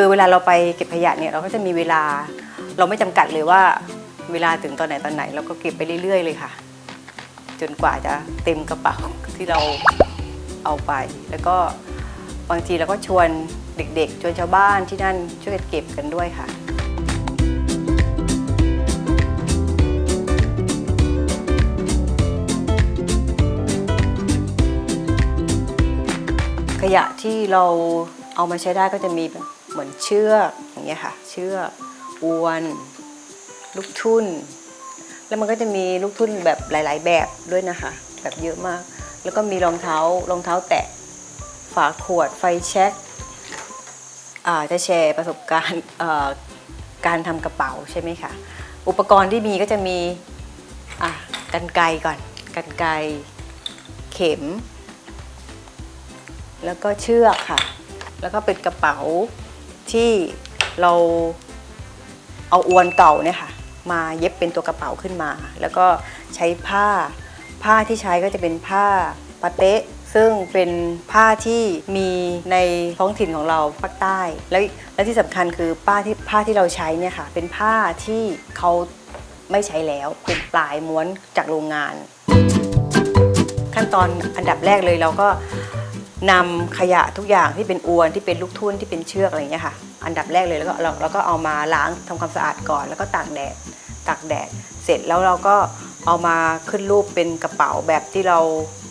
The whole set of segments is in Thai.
คือเวลาเราไปเก็บขยะเนี่ยเราก็จะมีเวลาเราไม่จำกัดเลยว่าเวลาถึงตอนไหนตอนไหนเราก็เก็บไปเรื่อย ๆ เลยค่ะ จนกว่าจะเต็มกระเป๋าที่เราเอาไป แล้วก็บางทีเราก็ชวนเด็กๆ ชวนชาวบ้านที่นั่นช่วยกันเก็บกันด้วยค่ะขยะที่เราเอามาใช้ได้ก็จะมีแบบ เหมือนเชือกอย่างเงี้ยค่ะ เชือกอวน ลูกทุ่น แล้วมันก็จะมีลูกทุ่นแบบหลาย ๆ แบบด้วยนะคะ แบบเยอะมาก แล้วก็มีรองเท้ารองเท้าแตะฝาขวดไฟแช็กอ่าจะแชร์ประสบการณ์การทำกระเป๋าใช่ไหมคะอุปกรณ์ที่มีก็จะมีอะกันไกก่อนกันไกเข็ม แล้วก็เชือกค่ะ แล้วก็เป็นกระเป๋า ที่เราเอาอวนเก่าเนี่ยค่ะมาเย็บเป็นตัวกระเป๋าขึ้นมา แล้วก็ใช้ผ้า ผ้าที่ใช้ก็จะเป็นผ้าปาเต๊ะซึ่งเป็นผ้าที่มีในท้องถิ่นของเราภาคใต้ แล้วและที่สำคัญคือผ้าที่ผ้าที่เราใช้เนี่ยค่ะ เป็นผ้าที่เขาไม่ใช้แล้วเป็นปลายม้วนจากโรงงาน ขั้นตอนอันดับแรกเลยเราก็ นำขยะทุกอย่างที่เป็นอวนที่เป็นลูกทุ่นที่เป็นเชือกอะไรอย่างเงี้ยค่ะ อันดับแรกเลยแล้วก็เราเราก็เอามาล้างทำความสะอาดก่อน แล้วก็ตากแดดตากแดด เสร็จแล้วเราก็เอามาขึ้นรูปเป็นกระเป๋าแบบที่เรา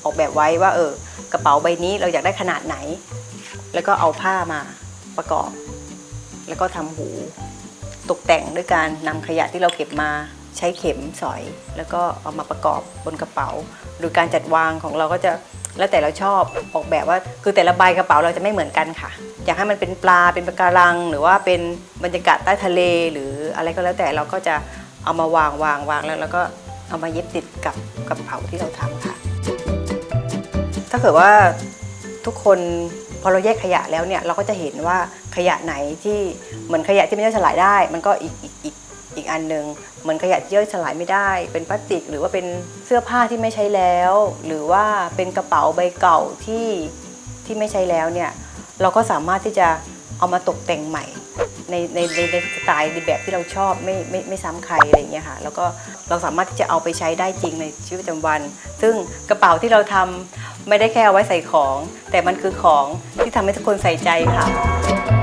ออกแบบไว้ว่าเออกระเป๋าใบนี้เราอยากได้ขนาดไหน แล้วก็เอาผ้ามาประกอบ แล้วก็ทำหู ตกแต่งด้วยการนำขยะที่เราเก็บมา ใช้เข็มสอย แล้วก็เอามาประกอบบนกระเป๋าโดยการจัดวางของเราก็จะแล้วแต่เราชอบออกแบบว่า คือแต่ละใบกระเป๋าเราจะไม่เหมือนกันค่ะ อยากให้มันเป็นปลาเป็นปะการัง หรือว่าเป็นบรรยากาศใต้ทะเลหรืออะไรก็แล้วแต่เราก็จะเอามาวางวางวางแล้วแล้วก็เอามาเย็บติดกับกระเป๋าที่เราทำค่ะ ถ้าเกิดว่าทุกคนพอเราแยกขยะแล้วเนี่ยเราก็จะเห็นว่าขยะไหนที่เหมือนขยะที่ไม่ย่อยสลายได้ มันก็อีกอีกอีก อีกอันหนึ่งเหมือนขยะย่อยสลายไม่ได้ เป็นพลาสติก หรือว่าเป็นเสื้อผ้าที่ไม่ใช้แล้ว หรือว่าเป็นกระเป๋าใบเก่าที่ที่ไม่ใช้แล้วเนี่ยเราก็สามารถที่จะเอามาตกแต่งใหม่ ในในในในสไตล์ในแบบที่เราชอบไม่ไม่ไม่ซ้ำใครอะไรอย่างเงี้ยค่ะแล้วก็เราสามารถที่จะเอาไปใช้ได้จริงในชีวิตประจำวัน ซึ่งกระเป๋าที่เราทำไม่ได้แค่เอาไว้ใส่ของ แต่มันคือของที่ทำให้ทุกคนใส่ใจค่ะ